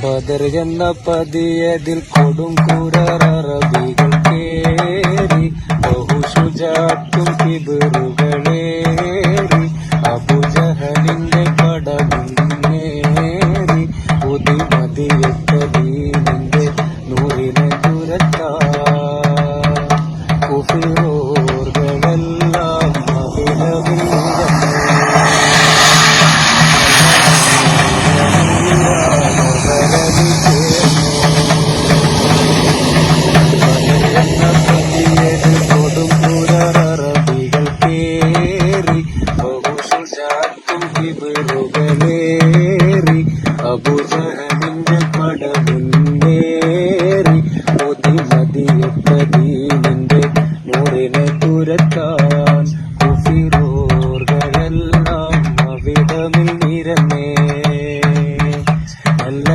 ബദർ എന്ന പതിയതിൽ കൊടും കൂരറബികൾ കേറി ബഹുശുചാറ്റും കിബറുകളേറി അബുജഹലിന്റെ കടമുന്നേറി പുതിമതിയൊത്ത ദീനിന്റെ നൂറിനെ തുരത്താ കുഫിറോർകളെല്ലാം കൊടുംപുരറബികൾ കേറി ബഹുശുചാത്തും കിബറുകളേറി അബുജഹലിന്റെ പടമുന്നേറി പൊതിമതിയൊത്ത ദീനിന്റെ നൂറിനെ തുരത്താൻ കുഫിറോർകളെല്ലാം അവിടമിൽ നിരന്നേ. നല്ല